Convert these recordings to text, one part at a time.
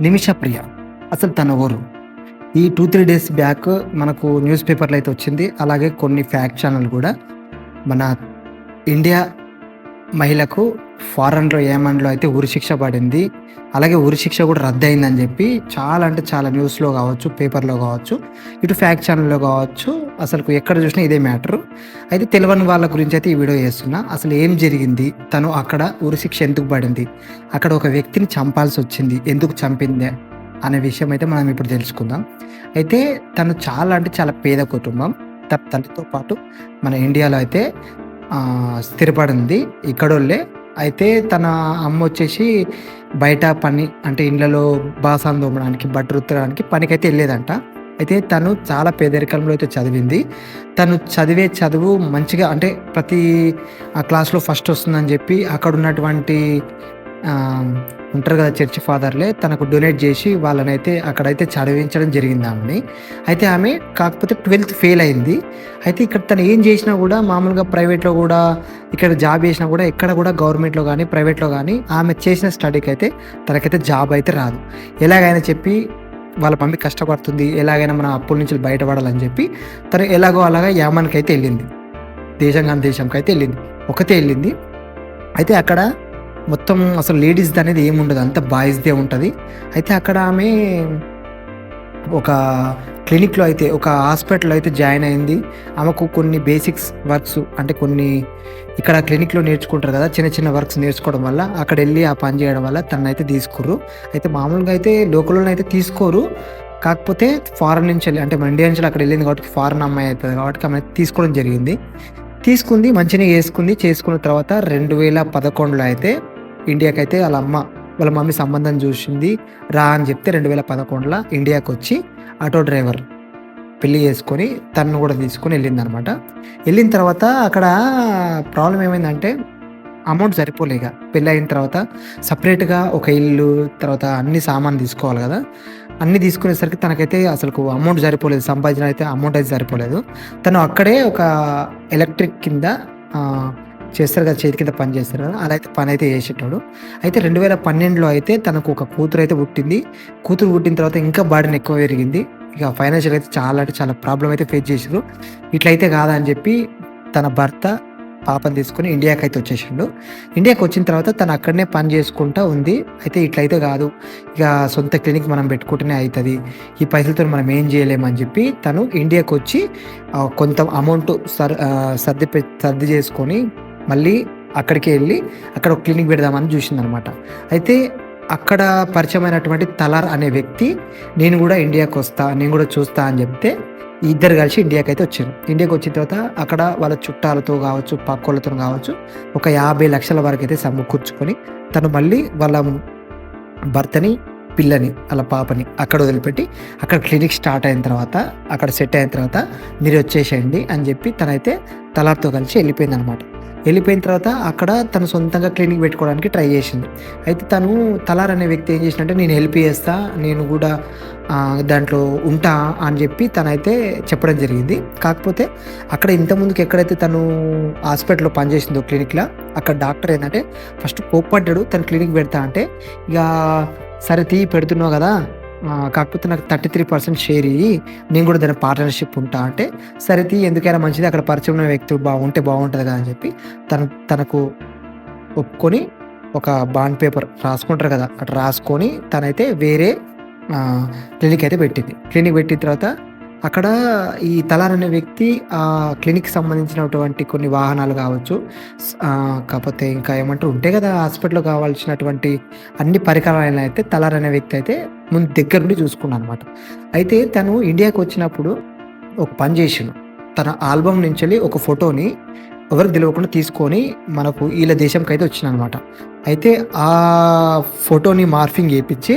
నిమిష ప్రియ. అసలు తన ఊరు. ఈ టూ త్రీ డేస్ బ్యాక్ మనకు న్యూస్ పేపర్లో అయితే వచ్చింది. అలాగే కొన్ని ఫ్యాక్ట్ ఛానల్ కూడా. మన ఇండియా మహిళకు ఫారెన్లో ఏమన్లో అయితే ఉరిశిక్ష పడింది. అలాగే ఉరిశిక్ష కూడా రద్దయిందని చెప్పి చాలా అంటే చాలా న్యూస్లో కావచ్చు పేపర్లో కావచ్చు ఇటు ఫ్యాక్ట్ ఛానల్లో కావచ్చు అసలు ఎక్కడ చూసినా ఇదే మ్యాటరు. అయితే తెలియని వాళ్ళ గురించి అయితే ఈ వీడియో చేస్తున్నా. అసలు ఏం జరిగింది? తను అక్కడ ఉరిశిక్ష ఎందుకు పడింది? అక్కడ ఒక వ్యక్తిని చంపాల్సి వచ్చింది. ఎందుకు చంపింది? అనే విషయం అయితే మనం ఇప్పుడు తెలుసుకుందాం. అయితే తను చాలా అంటే చాలా పేద కుటుంబం. తన తల్లితో పాటు మన ఇండియాలో అయితే స్థిరపడింది. ఇక్కడోళ్ళే అయితే తన అమ్మ వచ్చేసి బయట పని అంటే ఇండ్లలో బాసాన్ తోమడానికి బట్టలు ఉత్తడానికి పనికైతే వెళ్ళేదంట. అయితే తను చాలా పేదరికంలో అయితే చదివింది. తను చదివే చదువు మంచిగా అంటే ప్రతి ఆ క్లాస్లో ఫస్ట్ వస్తుందని చెప్పి అక్కడ ఉన్నటువంటి ఉంటారు కదా చర్చ్ ఫాదర్లే తనకు డొనేట్ చేసి వాళ్ళనైతే అక్కడైతే చదివించడం జరిగింది ఆమెని. అయితే ఆమె కాకపోతే ట్వెల్త్ ఫెయిల్ అయింది. అయితే ఇక్కడ తను ఏం చేసినా కూడా మామూలుగా ప్రైవేట్లో కూడా ఇక్కడ జాబ్ చేసినా కూడా ఎక్కడ కూడా గవర్నమెంట్లో కానీ ప్రైవేట్లో కానీ ఆమె చేసిన స్టడీకి అయితే తనకైతే జాబ్ అయితే రాదు. ఎలాగైనా చెప్పి వాళ్ళ మమ్మీ కష్టపడుతుంది ఎలాగైనా మన అప్పుల నుంచి బయటపడాలని చెప్పి తను ఎలాగో అలాగా యామాన్కి అయితే వెళ్ళింది. దేశం కాని దేశంకి అయితే వెళ్ళింది. ఒకతే వెళ్ళింది. అయితే అక్కడ మొత్తం అసలు లేడీస్ది అనేది ఏముండదు అంత బాయ్స్దే ఉంటుంది. అయితే అక్కడ ఆమె ఒక క్లినిక్లో అయితే ఒక హాస్పిటల్లో అయితే జాయిన్ అయింది. ఆమెకు కొన్ని బేసిక్స్ వర్క్స్ అంటే కొన్ని ఇక్కడ క్లినిక్లో నేర్చుకుంటారు కదా చిన్న చిన్న వర్క్స్ నేర్చుకోవడం వల్ల అక్కడ వెళ్ళి ఆ పని చేయడం వల్ల తనైతే అయితే తీసుకుర్రు. అయితే మామూలుగా అయితే లోకల్లో అయితే తీసుకోరు. కాకపోతే ఫారెన్ నుంచి వెళ్ళి అంటే మన ఇండియా నుంచి అక్కడ వెళ్ళింది కాబట్టి ఫారెన్ అమ్మాయి అవుతుంది కాబట్టి ఆమె తీసుకోవడం జరిగింది. తీసుకుంది మంచిగా వేసుకుంది చేసుకున్న తర్వాత రెండు వేల పదకొండులో అయితే ఇండియాకి అయితే వాళ్ళ అమ్మ వాళ్ళ మమ్మీ సంబంధం చూసింది. రా అని చెప్తే రెండు వేల పదకొండులో ఇండియాకి వచ్చి ఆటో డ్రైవర్ పెళ్ళి చేసుకొని తను కూడా తీసుకొని వెళ్ళింది అనమాట వెళ్ళిన తర్వాత అక్కడ ప్రాబ్లం ఏమైందంటే అమౌంట్ సరిపోలేక పెళ్ళి అయిన తర్వాత సపరేట్గా ఒక ఇల్లు తర్వాత అన్ని సామాన్ తీసుకోవాలి కదా. అన్ని తీసుకునేసరికి తనకైతే అసలు అమౌంట్ సరిపోలేదు. సంపాదించిన అయితే అమౌంట్ అయితే సరిపోలేదు. తను అక్కడే ఒక ఎలక్ట్రిక్ కింద చేస్తారు కదా చేతి కింద పని చేస్తారు కదా అలా అయితే పని అయితే చేసేటోడు. అయితే రెండు వేల పన్నెండులో అయితే తనకు ఒక కూతురు అయితే పుట్టింది. కూతురు పుట్టిన తర్వాత ఇంకా బాడీని ఎక్కువ పెరిగింది. ఇక ఫైనాన్షియల్ అయితే చాలా అంటే చాలా ప్రాబ్లం అయితే ఫేస్ చేసారు ఇట్లయితే కాదా అని చెప్పి తన భర్త పాపని తీసుకుని ఇండియాకి అయితే వచ్చేసిండు. ఇండియాకి వచ్చిన తర్వాత తను అక్కడనే పని చేసుకుంటా ఉంది. అయితే ఇట్లయితే కాదు. ఇక సొంత క్లినిక్ మనం పెట్టుకుంటేనే అవుతుంది ఈ పైసలతో మనం ఏం చేయలేమని చెప్పి తను ఇండియాకి వచ్చి కొంత అమౌంట్ సర్ సర్ది పె- సర్ది చేసుకొని మళ్ళీ అక్కడికి వెళ్ళి అక్కడ ఒక క్లినిక్ పెడదామని చూసిందనమాట. అయితే అక్కడ పరిచయమైనటువంటి తలార్ అనే వ్యక్తి నేను కూడా ఇండియాకి వస్తా నేను కూడా చూస్తా అని చెప్తే ఇద్దరు కలిసి ఇండియాకి అయితే వచ్చారు. ఇండియాకి వచ్చిన తర్వాత అక్కడ వాళ్ళ చుట్టాలతో కావచ్చు పక్కోళ్ళతో కావచ్చు ఒక యాభై లక్షల వరకు అయితే సమకూర్చుకొని తను మళ్ళీ వాళ్ళ భర్తని పిల్లని వాళ్ళ పాపని అక్కడ వదిలిపెట్టి అక్కడ క్లినిక్ స్టార్ట్ అయిన తర్వాత అక్కడ సెట్ అయిన తర్వాత మీరు వచ్చేసేయండి అని చెప్పి తనైతే తలార్తో కలిసి వెళ్ళిపోయింది అనమాట వెళ్ళిపోయిన తర్వాత అక్కడ తను సొంతంగా క్లినిక్ పెట్టుకోవడానికి ట్రై చేసింది. అయితే తను తలార్ అనే వ్యక్తి ఏం చేసినంటే నేను హెల్ప్ చేస్తా నేను కూడా దాంట్లో ఉంటా అని చెప్పి తనైతే చెప్పడం జరిగింది. కాకపోతే అక్కడ ఇంతకుముందుకు ఎక్కడైతే తను హాస్పిటల్లో పనిచేసిందో క్లినిక్లో అక్కడ డాక్టర్ ఏంటంటే ఫస్ట్ కోప్పడ్డాడు తను క్లినిక్ పెడతా అంటే ఇక సరే తీ పెడుతున్నావు కదా కాకపోతే నాకు థర్టీ త్రీ పర్సెంట్ షేర్ ఇయ్యి నేను కూడా దాని పార్ట్నర్షిప్ ఉంటా అంటే సరే తీ ఎందుకైనా మంచిది అక్కడ పరిచయం ఉన్న వ్యక్తి బాగుంటే బాగుంటుంది కదా అని చెప్పి తన తనకు ఒప్పుకొని ఒక బాండ్ పేపర్ రాసుకుంటారు కదా అటు రాసుకొని తనైతే వేరే క్లినిక్ అయితే పెట్టింది. క్లినిక్ పెట్టిన తర్వాత అక్కడ ఈ తలార్ అనే వ్యక్తి ఆ క్లినిక్ సంబంధించినటువంటి కొన్ని వాహనాలు కావచ్చు కాకపోతే ఇంకా ఏమంటారు ఉంటాయి కదా హాస్పిటల్లో కావాల్సినటువంటి అన్ని పరికరాలను అయితే తలార్ అనే వ్యక్తి అయితే ముందు దగ్గర నుండి చూసుకున్నాను అనమాట అయితే తను ఇండియాకి వచ్చినప్పుడు ఒక పని చేసాను తన ఆల్బమ్ నుంచి వెళ్ళి ఒక ఫోటోని ఎవరికి తెలియకుండా తీసుకొని మనకు వీళ్ళ దేశంకి అయితే వచ్చిన అనమాట అయితే ఆ ఫోటోని మార్ఫింగ్ చేయించి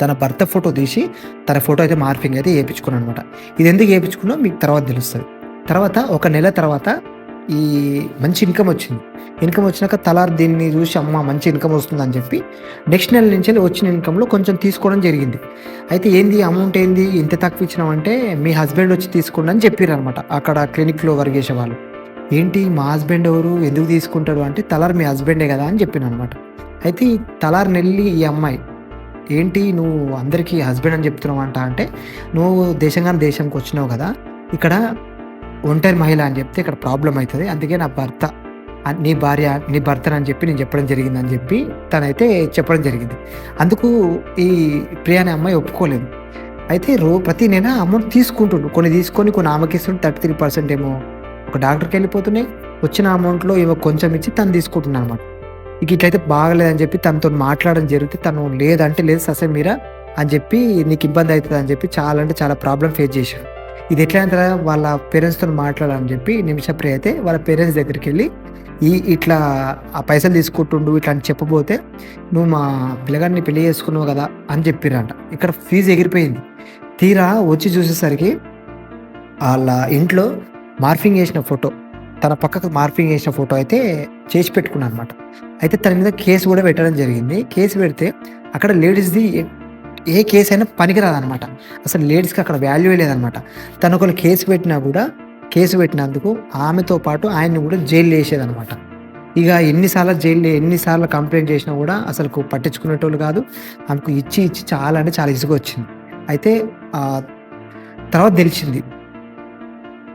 తన భర్త ఫోటో తీసి తన ఫోటో అయితే మార్ఫింగ్ అయితే వేయించుకున్నాను అనమాట ఇది ఎందుకు వేయించుకున్నా మీకు తర్వాత తెలుస్తుంది. తర్వాత ఒక నెల తర్వాత ఈ మంచి ఇన్కమ్ వచ్చింది. ఇన్కమ్ వచ్చినాక తలార్ దీన్ని చూసి అమ్మ మంచి ఇన్కమ్ వస్తుందని చెప్పి నెక్స్ట్ నెల నుంచి వచ్చిన ఇన్కంలో కొంచెం తీసుకోవడం జరిగింది. అయితే ఏంది? అమౌంట్ ఏంది? ఇంత తక్కువ ఇచ్చినామంటే మీ హస్బెండ్ వచ్చి తీసుకోండి అని చెప్పారు అనమాట అక్కడ క్లినిక్లో వర్క్ చేసే వాళ్ళు. ఏంటి? మా హస్బెండ్ ఎవరు? ఎందుకు తీసుకుంటారు అంటే తలార్ మీ హస్బెండే కదా అని చెప్పాను అనమాట అయితే ఈ తలార్ నెల్లి ఈ అమ్మాయి ఏంటి నువ్వు అందరికీ హస్బెండ్ అని చెప్తున్నావు అంట అంటే నువ్వు దేశంగాని దేశంకి వచ్చినావు కదా ఇక్కడ ఒంటరి మహిళ అని చెప్తే ఇక్కడ ప్రాబ్లం అవుతుంది. అందుకే నా భర్త నీ భార్య నీ భర్తనని అని చెప్పి నేను చెప్పడం జరిగింది అని చెప్పి తనైతే చెప్పడం జరిగింది. అందుకు ఈ ప్రియా అనే అమ్మాయి ఒప్పుకోలేదు. అయితే రో ప్రతి నెల అమౌంట్ తీసుకుంటుండు. కొన్ని తీసుకొని కొన్ని ఆమెకి ఇస్తుంటే థర్టీ త్రీ పర్సెంట్ ఏమో ఒక డాక్టర్కి వెళ్ళిపోతున్నాయి. వచ్చిన అమౌంట్లో ఏమో కొంచెం ఇచ్చి తను తీసుకుంటున్నాను అనమాట ఇక ఇట్లయితే బాగలేదని చెప్పి తనతో మాట్లాడడం జరిగితే తను లేదంటే లేదు ససే మీరా అని చెప్పి నీకు ఇబ్బంది అవుతుంది అని చెప్పి చాలా అంటే చాలా ప్రాబ్లం ఫేస్ చేశాడు ఇది ఎట్లా అంటే వాళ్ళ పేరెంట్స్తో మాట్లాడాలని చెప్పి నిమిషప్రియ అయితే వాళ్ళ పేరెంట్స్ దగ్గరికి వెళ్ళి ఈ ఇట్లా ఆ పైసలు తీసుకుంటుండు ఇట్లా అని చెప్పబోతే నువ్వు మా పిల్లగాడిని పెళ్ళి చేసుకున్నావు కదా అని చెప్పిరంట ఇక్కడ ఫీజు ఎగిరిపోయింది. తీరా వచ్చి చూసేసరికి వాళ్ళ ఇంట్లో మార్ఫింగ్ చేసిన ఫోటో. తన పక్కకు మార్పింగ్ చేసిన ఫోటో అయితే చేసి పెట్టుకున్నాను అనమాట అయితే తన మీద కేసు కూడా పెట్టడం జరిగింది. కేసు పెడితే అక్కడ లేడీస్ది ఏ- కేసు అయినా పనికిరాదనమాట అసలు లేడీస్కి అక్కడ వాల్యూ లేదనమాట తను ఒకళ్ళు కేసు పెట్టినా కూడా కేసు పెట్టినందుకు ఆమెతో పాటు ఆయన్ని కూడా జైలు వేసేదనమాట ఇక ఎన్నిసార్లు జైలు ఎన్నిసార్లు కంప్లైంట్ చేసినా కూడా అసలు పట్టించుకునేటోళ్ళు కాదు. ఆమెకు ఇచ్చి ఇచ్చి చాలా అంటే చాలా ఇసుగు వచ్చింది. అయితే తర్వాత తెలిసింది.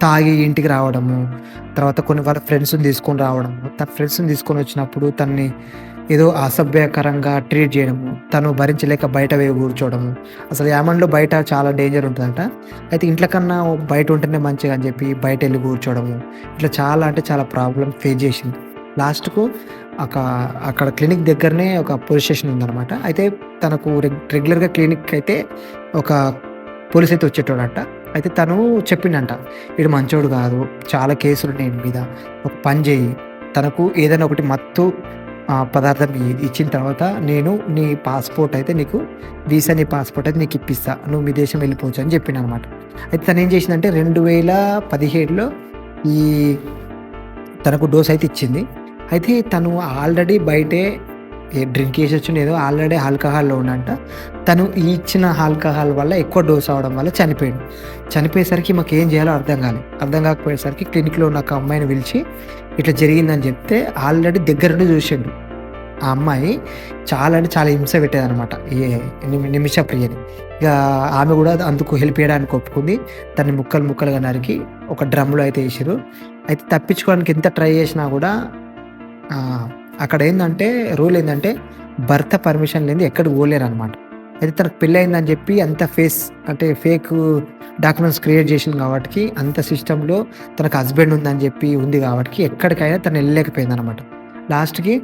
తాగి ఇంటికి రావడము తర్వాత కొన్ని వాళ్ళ ఫ్రెండ్స్ని తీసుకొని రావడము తన ఫ్రెండ్స్ని తీసుకొని వచ్చినప్పుడు తన్ని ఏదో అసభ్యకరంగా ట్రీట్ చేయడము తను భరించలేక బయట వేయి కూర్చోవడము అసలు యామన్లో బయట చాలా డేంజర్ ఉంటుందంట. అయితే ఇంట్లో కన్నా బయట ఉంటేనే మంచిగా అని చెప్పి బయట వెళ్ళి కూర్చోవడము ఇట్లా చాలా అంటే చాలా ప్రాబ్లం ఫేస్ చేసింది. లాస్ట్కు ఒక అక్కడ క్లినిక్ దగ్గరనే ఒక పోలీస్ స్టేషన్ ఉందన్నమాట. అయితే తనకు రెగ్- రెగ్యులర్గా క్లినిక్ అయితే ఒక పోలీస్ అయితే వచ్చేటోడంట. అయితే తను చెప్పిండంట వీడు మంచోడు కాదు చాలా కేసులు నేను మీద ఒక పని చేయి తనకు ఏదైనా ఒకటి మత్తు ఆ, పదార్థం ఇచ్చిన తర్వాత నేను నీ పాస్పోర్ట్ అయితే నీకు వీసా నీ పాస్పోర్ట్ అయితే నీకు ఇప్పిస్తా నువ్వు మీ దేశం వెళ్ళిపోవచ్చు అని చెప్పిన అనమాట అయితే తను ఏం చేసిందంటే రెండు వేల పదిహేడులో ఈ తనకు డోస్ అయితే ఇచ్చింది. అయితే తను ఆల్రెడీ బయటే డ్రింక్ చేసి వచ్చిన ఏదో ఆల్రెడీ ఆల్కహాల్లో ఉన్నంట తను ఈ ఇచ్చిన ఆల్కహాల్ వల్ల ఎక్కువ డోస్ అవడం వల్ల చనిపోయాడు. చనిపోయేసరికి మాకు ఏం చేయాలో అర్థం కాలేదు అర్థం కాకపోయేసరికి క్లినిక్లో ఉన్న ఒక అమ్మాయిని పిలిచి ఇట్లా జరిగిందని చెప్తే ఆల్రెడీ దగ్గర నుండి చూసిండు. ఆ అమ్మాయి చాలా అంటే చాలా హింస పెట్టేదనమాట ఏ నిమిష ప్రియని. ఇక ఆమె కూడా అందుకు హెల్ప్ చేయడానికి ఒప్పుకుంది. తను ముక్కలు ముక్కలుగా నరికి ఒక డ్రమ్లో అయితే వేసారు అయితే తప్పించుకోవడానికి ఎంత ట్రై చేసినా కూడా అక్కడ ఏంటంటే రూల్ ఏంటంటే భర్త పర్మిషన్ లేని ఎక్కడికి పోలేరు అనమాట అయితే తనకు పెళ్ళి అయిందని చెప్పి అంత ఫేస్ అంటే ఫేక్ డాక్యుమెంట్స్ క్రియేట్ చేసింది కాబట్టి అంత సిస్టంలో తనకు హస్బెండ్ ఉందని చెప్పి ఉంది కాబట్టి ఎక్కడికైనా తను వెళ్ళలేకపోయింది అనమాట లాస్ట్కి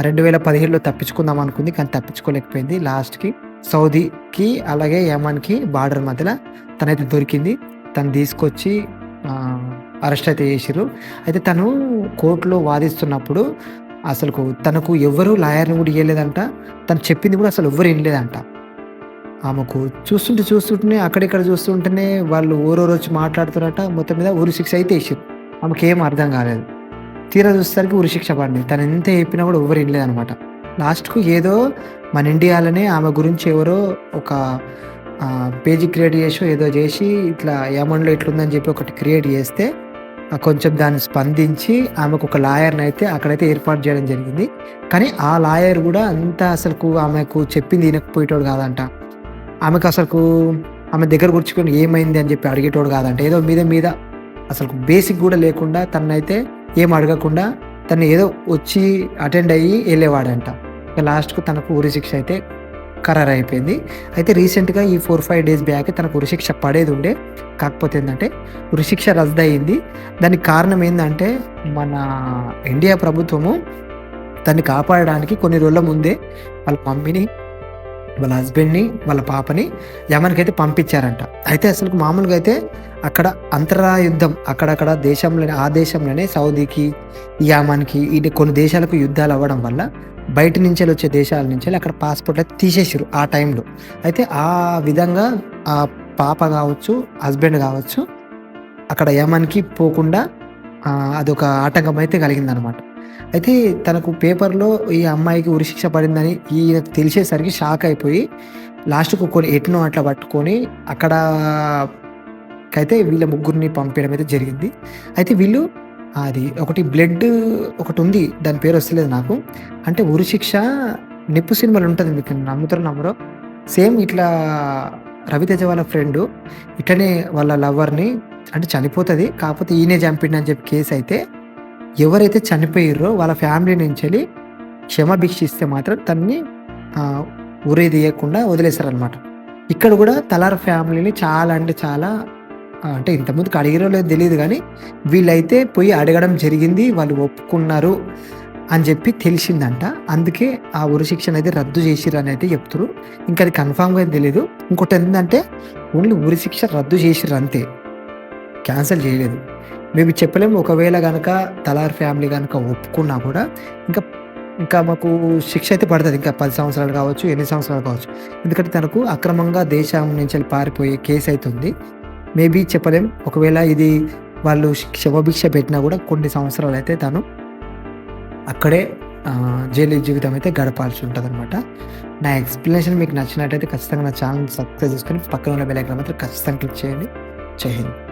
రెండు వేల పదిహేడులో తప్పించుకుందాం అనుకుంది కానీ తప్పించుకోలేకపోయింది. లాస్ట్కి సౌదీకి అలాగే యమాన్కి బార్డర్ మధ్యలో తనైతే దొరికింది. తను తీసుకొచ్చి అరెస్ట్ అయితే చేసిరు అయితే తను కోర్టులో వాదిస్తున్నప్పుడు అసలు తనకు ఎవరు లాయర్ని కూడా ఇవ్వలేదంట తను చెప్పింది కూడా అసలు ఎవ్వరు వినలేదంట. ఆమెకు చూస్తుంటే చూస్తుంటేనే అక్కడిక్కడ చూస్తుంటేనే వాళ్ళు ఓరో రోజు మాట్లాడుతున్నారట. మొత్తం మీద ఊరి శిక్ష అయితే వేసారు ఆమెకి ఏం అర్థం కాలేదు. తీరా చూసేసరికి ఉరి శిక్ష పడింది. తను ఎంత చెప్పినా కూడా ఎవరు వినలేదు అనమాట లాస్ట్కు ఏదో మన ఇండియాలోనే ఆమె గురించి ఎవరో ఒక పేజీ క్రియేట్ చేసి ఏదో చేసి ఇట్లా ఏమన్లో ఇట్లుందని చెప్పి ఒకటి క్రియేట్ చేస్తే కొంచెం దాన్ని స్పందించి ఆమెకు ఒక లాయర్ని అయితే అక్కడైతే ఏర్పాటు చేయడం జరిగింది. కానీ ఆ లాయర్ కూడా అంత అసలుకు ఆమెకు చెప్పింది వినకపోయేటోడు కాదంట. ఆమెకు అసలుకు ఆమె దగ్గర కూర్చుకొని ఏమైంది అని చెప్పి అడిగేటోడు కాదంట. ఏదో మీద మీద అసలు బేసిక్ కూడా లేకుండా తనైతే ఏం అడగకుండా తను ఏదో వచ్చి అటెండ్ అయ్యి వెళ్ళేవాడంట. లాస్ట్కు తనకు ఉరి శిక్ష అయితే ఖరారు అయిపోయింది అయితే రీసెంట్గా ఈ ఫోర్ ఫైవ్ డేస్ బ్యాక్ తనకు ఉరిశిక్ష పడేది ఉండే కాకపోతే ఏంటంటే ఉరిశిక్ష రద్దు అయింది దానికి కారణం ఏంటంటే మన ఇండియా ప్రభుత్వము దాన్ని కాపాడడానికి కొన్ని రోజుల ముందే వాళ్ళ మమ్మీని వాళ్ళ హస్బెండ్ని వాళ్ళ పాపని యమన్కైతే అయితే పంపించారంట. అయితే అసలు మామూలుగా అయితే అక్కడ అంతరా యుద్ధం అక్కడక్కడ దేశంలోనే ఆ దేశంలోనే సౌదీకి యామాన్కి ఇది కొన్ని దేశాలకు యుద్ధాలు అవ్వడం వల్ల బయట నుంచి వచ్చే దేశాల నుంచి అక్కడ పాస్పోర్ట్ అయితే తీసేసారు ఆ టైంలో అయితే ఆ విధంగా ఆ పాప కావచ్చు హస్బెండ్ కావచ్చు అక్కడ యమన్కి పోకుండా అదొక ఆటంకం అయితే కలిగిందనమాట అయితే తనకు పేపర్లో ఈ అమ్మాయికి ఉరిశిక్ష పడిందని ఈయనకు తెలిసేసరికి షాక్ అయిపోయి లాస్ట్కు కొన్ని ఎట్నో అట్లా పట్టుకొని అక్కడ అయితే వీళ్ళ ముగ్గురిని పంపించడం అయితే జరిగింది. అయితే వీళ్ళు అది ఒకటి బ్లడ్ ఒకటి ఉంది దాని పేరు వస్తలేదు నాకు. అంటే ఉరిశిక్ష నిప్పు సినిమాలు ఉంటుంది మీకు నమ్ముతారు నమ్మరు. సేమ్ ఇట్లా రవితేజ వాళ్ళ ఫ్రెండ్ ఇట్లనే వాళ్ళ లవర్ని అంటే చనిపోతుంది కాకపోతే ఈయనే చంపిండని చెప్పి కేసు అయితే ఎవరైతే చనిపోయారో వాళ్ళ ఫ్యామిలీ నుంచి వెళ్ళి క్షమాభిక్ష ఇస్తే మాత్రం తన్ని ఉరేది వేయకుండా వదిలేస్తారనమాట ఇక్కడ కూడా తలార్ ఫ్యామిలీని చాలా అంటే చాలా అంటే ఇంతకుముందుకు అడిగిరో లేదో తెలియదు కానీ వీళ్ళైతే పోయి అడగడం జరిగింది వాళ్ళు ఒప్పుకున్నారు అని చెప్పి తెలిసిందంట. అందుకే ఆ ఉరి శిక్షణ అయితే రద్దు చేసిర్రు అని అయితే చెప్తారు ఇంకా అది కన్ఫామ్గా తెలియదు ఇంకోటి ఏంటంటే ఓన్లీ ఉరి శిక్ష రద్దు చేసిర్రు అంతే. క్యాన్సిల్ చేయలేదు. మేము చెప్పలేము ఒకవేళ కనుక తలార్ ఫ్యామిలీ కనుక ఒప్పుకున్నా కూడా ఇంకా ఇంకా మాకు శిక్ష అయితే పడుతుంది. ఇంకా పది సంవత్సరాలు కావచ్చు ఎన్ని సంవత్సరాలు కావచ్చు. ఎందుకంటే తనకు అక్రమంగా దేశం నుంచి పారిపోయే కేసు అవుతుంది మేబీ చెప్పలేం. ఒకవేళ ఇది వాళ్ళు శవభిక్ష పెట్టినా కూడా కొన్ని సంవత్సరాలు అయితే తను అక్కడే జైలు జీవితం అయితే గడపాల్సి ఉంటుంది అనమాట నా ఎక్స్ప్లెనేషన్ మీకు నచ్చినట్టయితే ఖచ్చితంగా నా ఛానల్ సబ్స్క్రైబ్ చేసుకొని పక్కన ఉన్న బెల్ ఐకాన్ మాత్రం ఖచ్చితంగా క్లిక్ చేయండి. జై హింద్.